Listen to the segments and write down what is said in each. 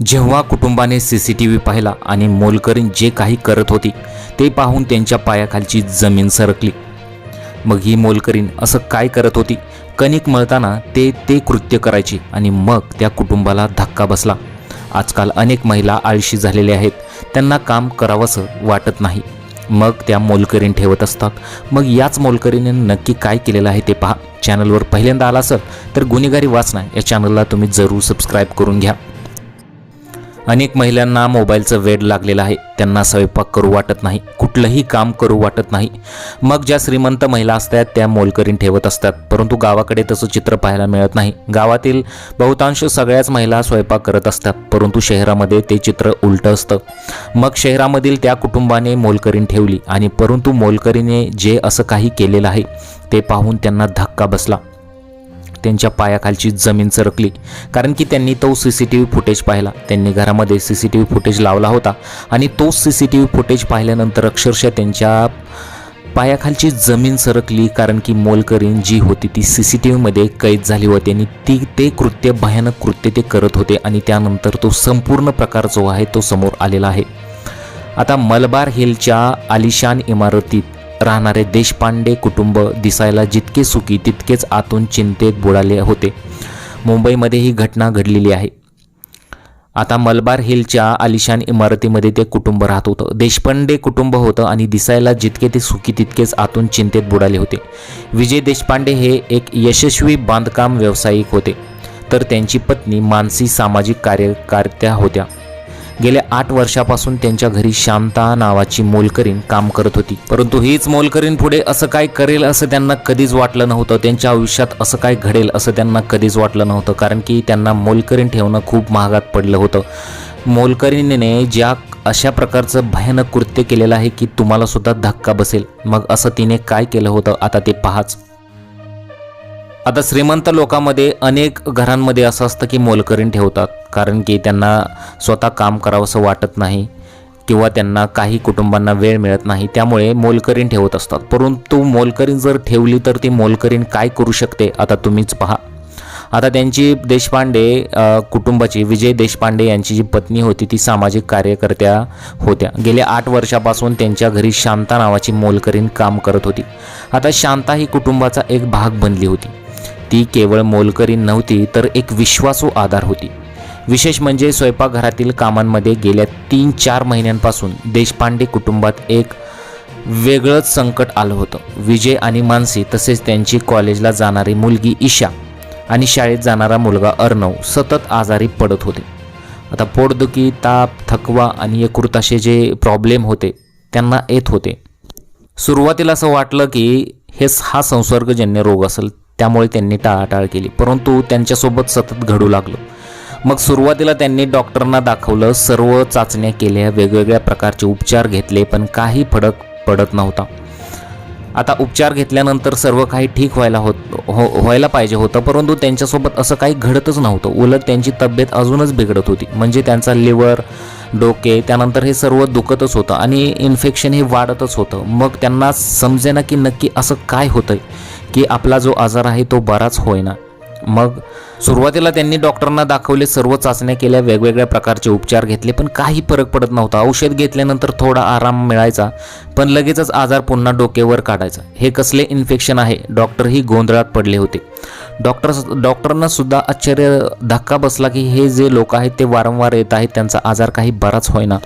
जेव्हा कुटुंबाने C C T V पाहिला आणि मोलकरीण जे काही करत होती ते पाहून त्यांच्या पायाखालची जमीन सरकली. मग ही मोलकरीण असं काय करत होती कणिक मळताना ते ते कृत्य करायची आणि मग त्या कुटुंबाला धक्का बसला. आजकाल अनेक महिला आळशी झालेल्या आहेत त्यांना काम करावंसं वाटत नाही. मग त्या मोलकरीण ठेवत असतात. मग याच मोलकरीने नक्की काय केलेलं आहे ते पहा. चॅनलवर पहिल्यांदा आला असेल तर गुन्हेगारी वाचना या चॅनलला तुम्ही जरूर सबस्क्राईब करून घ्या. अनेक महिलांना मोबाईलचं वेड लागलेलं आहे. त्यांना स्वयंपाक करू वाटत नाही. कुठलंही काम करू वाटत नाही. मग ज्या श्रीमंत महिला असतात त्या मोलकरीन ठेवत असतात. परंतु गावाकडे तसं चित्र पाहायला मिळत नाही. गावातील बहुतांश सगळ्याच महिला स्वयंपाक करत असतात. परंतु शहरामध्ये ते चित्र उलटं असतं. मग शहरामधील त्या कुटुंबाने मोलकरीन ठेवली आणि परंतु मोलकरीने जे असं काही केलेलं आहे ते पाहून त्यांना धक्का बसला. त्यांच्या पायाखालची जमीन सरकली कारण की त्यांनी तो C C T V footage पाहिला. त्यांनी घरामध्ये C C T V footage लावला होता. आणि तो C C T V footage पाहिल्यानंतर अक्षरशः त्यांच्या पायाखालची जमीन सरकली कारण की मोलकरीण जी होती ती सी सी टी व्हीमध्ये कैद झाली होती. आणि ती ते कृत्य भयानक कृत्य ते करत होते. आणि त्यानंतर तो संपूर्ण प्रकार जो आहे तो समोर आलेला आहे. आता मलबार हिलच्या आलिशान इमारतीत राहणारे देशपांडे कुटुंब दिसायला जितके सुखी तितकेच आतून चिंतेत बुडाले होते. मुंबईमध्ये ही घटना घडलेली आहे. आता मलबार हिलच्या आलिशान इमारतीमध्ये ते कुटुंब राहत होतं. देशपांडे कुटुंब होतं आणि दिसायला जितके ते सुखी तितकेच आतून चिंतेत बुडाले होते. विजय देशपांडे हे एक यशस्वी बांधकाम व्यावसायिक होते. तर त्यांची पत्नी मानसी सामाजिक कार्यकर्त्या होत्या. गेल्या आठ वर्षापासून त्यांच्या घरी शांता नावाची मोलकरीण काम करत होती. परंतु हीच मोलकरीण पुढे असं काय करेल असं त्यांना कधीच वाटलं नव्हतं. त्यांच्या आयुष्यात असं काय घडेल असं त्यांना कधीच वाटलं नव्हतं. कारण की त्यांना मोलकरीण ठेवणं खूप महागात पडलं होतं. मोलकरीणीने ज्या अशा प्रकारचं भयानक कृत्य केलेलं आहे की तुम्हाला सुद्धा धक्का बसेल. मग असं तिने काय केलं होतं? आता ते पहाच. आता श्रीमंत लोकांमध्ये अनेक घरांमध्ये असं असतं की मोलकरीण ठेवतात कारण की त्यांना स्वतः काम करावंसं वाटत नाही किंवा त्यांना काही कुटुंबांना वेळ मिळत नाही त्यामुळे मोलकरीण ठेवत असतात. परंतु मोलकरीण जर ठेवली तर ती मोलकरीण काय करू शकते आता तुम्हीच पहा. आता त्यांची देशपांडे कुटुंबाची विजय देशपांडे यांची जी पत्नी होती ती सामाजिक कार्यकर्त्या होत्या. गेल्या आठ वर्षापासून त्यांच्या घरी शांता नावाची मोलकरीण काम करत होती. आता शांता ही कुटुंबाचा एक भाग बनली होती. ती केवळ मोलकरी नव्हती तर एक विश्वासू आधार होती. विशेष म्हणजे स्वयंपाकघरातील कामांमध्ये गेल्या तीन चार महिन्यांपासून देशपांडे कुटुंबात एक वेगळंच संकट आलं होतं. विजय आणि मानसी तसेच त्यांची कॉलेजला जाणारी मुलगी ईशा आणि शाळेत जाणारा मुलगा अर्णव सतत आजारी पडत होते. आता पोटदुखी ताप थकवा आणि यकृत असे जे प्रॉब्लेम होते त्यांना येत होते. सुरुवातीला असं वाटलं की हे हा संसर्गजन्य रोग असेल त्यामुळे त्यांनी टाळाटाळ केली. परंतु त्यांच्यासोबत सतत घडू लागलं. मग सुरुवातीला त्यांनी डॉक्टरांना दाखवलं सर्व चाचण्या केल्या वेगवेगळ्या प्रकारचे उपचार घेतले पण काही फरक पडत नव्हता. आता उपचार घेतल्यानंतर सर्व काही ठीक व्हायला होत हो व्हायला पाहिजे होतं परंतु त्यांच्यासोबत असं काही घडतच नव्हतं. उलट त्यांची तब्येत अजूनच बिघडत होती. म्हणजे त्यांचा लिव्हर डोके त्यानंतर हे सर्व दुखतच होतं आणि इन्फेक्शन हे वाढतच होतं. मग त्यांना समजेना की नक्की असं काय होतंय? की आपला जो आजार आहे तो बराच होईना. मग सुरुवातीला त्यांनी डॉक्टरांना दाखवले सर्व चाचण्या केल्या वेगवेगळ्या प्रकारचे उपचार घेतले पण काही फरक पडत नव्हता. औषध घेतल्यानंतर थोडा आराम मिळायचा पण लगेचच आजार पुन्हा डोक्यावर काढायचा. हे कसले इन्फेक्शन आहे? डॉक्टरही गोंधळात पडले होते. डॉक्टर डॉक्टरांना सुद्धा आश्चर्य धक्का बसला की हे जे लोक आहेत ते वारंवार येत आहेत त्यांचा आजार काही बराच होईना.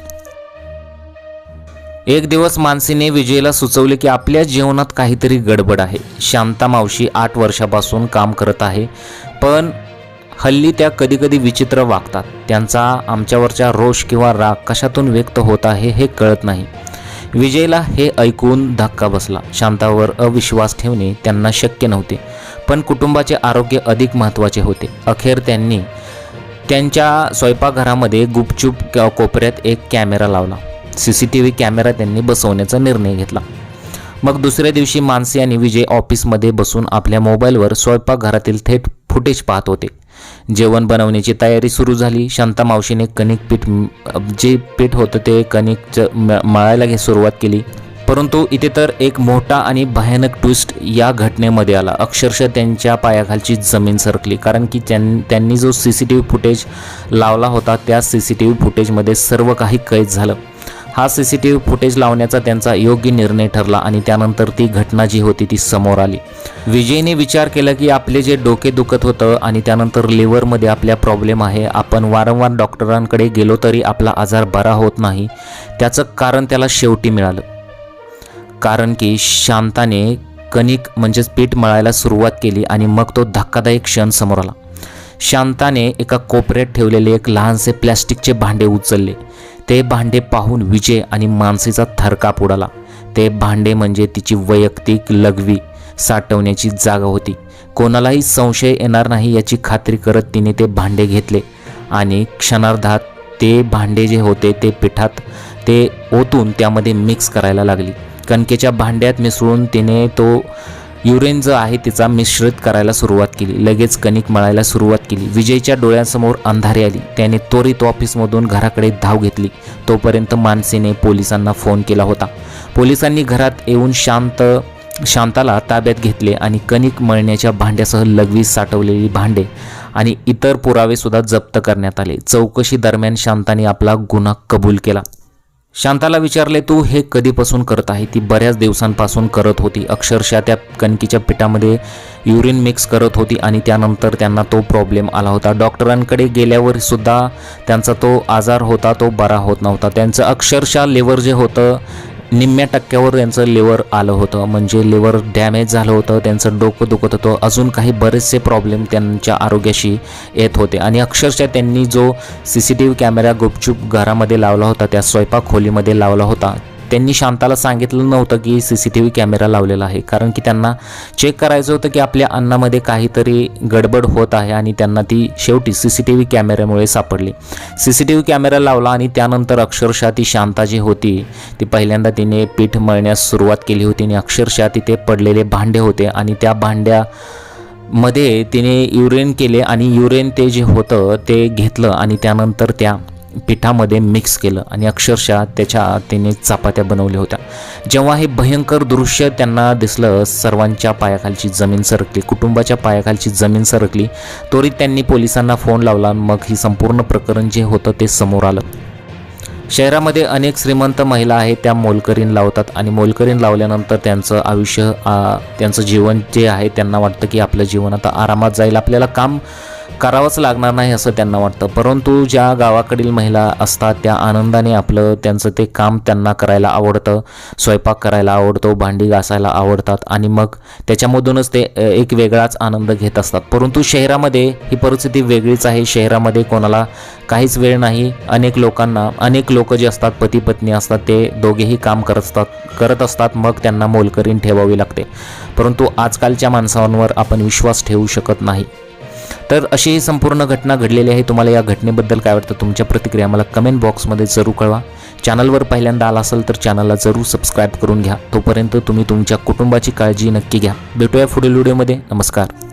एक दिवस मानसीने विजयला सुचवले की आपल्या जीवनात काहीतरी गडबड आहे. शांता मावशी आठ वर्षापासून काम करत आहे पण हल्ली त्या कधीकधी विचित्र वागतात. त्यांचा आमच्यावरचा रोष किंवा राग कशातून व्यक्त होत आहे हे कळत नाही. विजयला हे ऐकून धक्का बसला. शांतावर अविश्वास ठेवणे त्यांना शक्य नव्हते पण कुटुंबाचे आरोग्य अधिक महत्त्वाचे होते. अखेर त्यांनी त्यांच्या स्वयंपाकघरामध्ये गुपचूप कोपऱ्यात एक कॅमेरा लावला. C C T V camera त्यांनी बसवण्याचा निर्णय घेतला. मग दुसऱ्या दिवशी मानसी आणि विजय ऑफिसमध्ये बसून आपल्या मोबाईलवर स्वयंपाकघरातील थेट फुटेज पाहत होते. जेवण बनवण्याची तयारी सुरू झाली. शांता मावशीने कणिक पीठ जे पीठ होतं ते कणिक मळायला घे सुरुवात केली. परंतु इथे तर एक मोठा आणि भयानक ट्विस्ट या घटनेमध्ये आला. अक्षरशः त्यांच्या पायाखालची जमीन सरकली. कारण की त्यां त्यांनी जो C C T V footage लावला होता त्या सी सी टी व्ही फुटेजमध्ये सर्व काही कैद झालं. हा C C T V footage लावण्याचा त्यांचा योग्य निर्णय ठरला आणि त्यानंतर ती घटना जी होती ती समोर आली. विजयने विचार केला की आपले जे डोके दुखत होतं आणि त्यानंतर लिव्हरमध्ये आपल्या प्रॉब्लेम आहे आपण वारंवार डॉक्टरांकडे गेलो तरी आपला आजार बरा होत नाही त्याचं कारण त्याला शेवटी मिळालं. कारण की शांताने कणिक म्हणजेच पीठ मळायला सुरुवात केली आणि मग तो धक्कादायक क्षण समोर आला. शांताने एका कोपऱ्यात ठेवलेले एक लहानसे प्लॅस्टिकचे भांडे उचलले. ते भांडे पाहून विजय आणि मानसीचा थरकाप उडाला. ते भांडे म्हणजे तिची वैयक्तिक लघवी साठवण्याची जागा होती. कोणालाही संशय येणार नाही याची खात्री करत तिने ते भांडे घेतले. आणि क्षणार्धात ते भांडे जे होते ते पिठात ते ओतून त्यामध्ये मिक्स करायला लागली. कणकेच्या भांड्यात मिसळून तिने तो युरेन जो आहे तिचा मिश्रित करायला सुरुवात केली. लगेच कणिक मळायला सुरुवात केली. विजयच्या डोळ्यांसमोर अंधारी आली. त्याने त्वरित ऑफिसमधून घराकडे धाव घेतली. तोपर्यंत मानसीने पोलिसांना फोन केला होता. पोलिसांनी घरात येऊन शांत शांताला ताब्यात घेतले आणि कणिक मळण्याच्या भांड्यासह लघवी साठवलेली भांडे आणि इतर पुरावेसुद्धा जप्त करण्यात आले. चौकशी दरम्यान शांताने आपला गुन्हा कबूल केला. शांताला विचारले तू हे कधीपासून करत आहे? ती बऱ्याच दिवसांपासून करत होती. अक्षरशः त्या कणकीच्या पिठामध्ये युरिन मिक्स करत होती आणि त्यानंतर त्यांना तो प्रॉब्लेम आला होता. डॉक्टरांकडे गेल्यावर सुद्धा त्यांचा तो आजार होता तो बरा होत नव्हता. त्यांचं अक्षरशः लिव्हर जे होतं निम्म्या टक्क्यावर त्यांचं लिव्हर आलं होतं. म्हणजे लिव्हर डॅमेज झालं होतं त्यांचं डोकं दुखत होतं. अजून काही बरेचसे प्रॉब्लेम त्यांच्या आरोग्याशी येत होते. आणि अक्षरशः त्यांनी जो C C T V camera गुपचूप घरामध्ये लावला होता त्या स्वयंपाक खोलीमध्ये लावला होता त्यांनी शांताला सांगितलं नव्हतं की C C T V camera लावलेला आहे. कारण की त्यांना चेक करायचं होतं की आपल्या अन्नामध्ये काहीतरी गडबड होत आहे आणि त्यांना ती शेवटी सी सी टी व्ही कॅमेऱ्यामुळे सापडली. C C T V camera लावला आणि त्यानंतर अक्षरशः ती शांता जी होती ती पहिल्यांदा तिने पीठ मळण्यास सुरुवात केली होती आणि अक्षरशः तिथे पडलेले भांडे होते आणि त्या भांड्या मध्ये तिने युरेन केले आणि युरेन ते जे होतं ते घेतलं आणि त्यानंतर त्या पिठामध्ये मिक्स केलं आणि अक्षरशः त्याच्या तिने चपात्या बनवल्या होत्या. जेव्हा हे भयंकर दृश्य त्यांना दिसलं सर्वांच्या पायाखालची जमीन सरकली कुटुंबाच्या पायाखालची जमीन सरकली त्वरित त्यांनी पोलिसांना फोन लावला मग ही संपूर्ण प्रकरण जे होतं ते समोर आलं. शहरामध्ये अनेक श्रीमंत महिला आहेत त्या मोलकरीण लावतात आणि मोलकरीण लावल्यानंतर त्यांचं आयुष्य त्यांचं जीवन जे आहे त्यांना वाटतं की आपलं जीवन आता आरामात जाईल. आपल्याला काम करावंच लागणार नाही असं त्यांना वाटतं. परंतु ज्या गावाकडील महिला असतात त्या आनंदाने आपलं त्यांचं ते काम त्यांना करायला आवडतं. स्वयंपाक करायला आवडतो भांडी घासायला आवडतात आणि मग त्याच्यामधूनच ते एक वेगळाच आनंद घेत असतात. परंतु शहरामध्ये ही परिस्थिती वेगळीच आहे. शहरामध्ये कोणाला काहीच वेळ नाही. अनेक लोकांना अनेक लोक जे असतात पती पत्नी असतात ते दोघेही काम करत असतात करत असतात. मग त्यांना मोलकरीण ठेवावी लागते. परंतु आजकालच्या माणसांवर आपण विश्वास ठेवू शकत नाही. तर अशी ही संपूर्ण घटना घडलेली आहे. तुम्हाला या घटनेबद्दल काय वाटतं? तुमच्या प्रतिक्रिया मला कमेंट बॉक्समध्ये जरूर कळवा. चॅनलवर पहिल्यांदा आला असेल तर चॅनलला जरूर सबस्क्राईब करून घ्या. तोपर्यंत तुम्ही तुमच्या कुटुंबाची काळजी नक्की घ्या. भेटूया पुढील व्हिडिओमध्ये नमस्कार.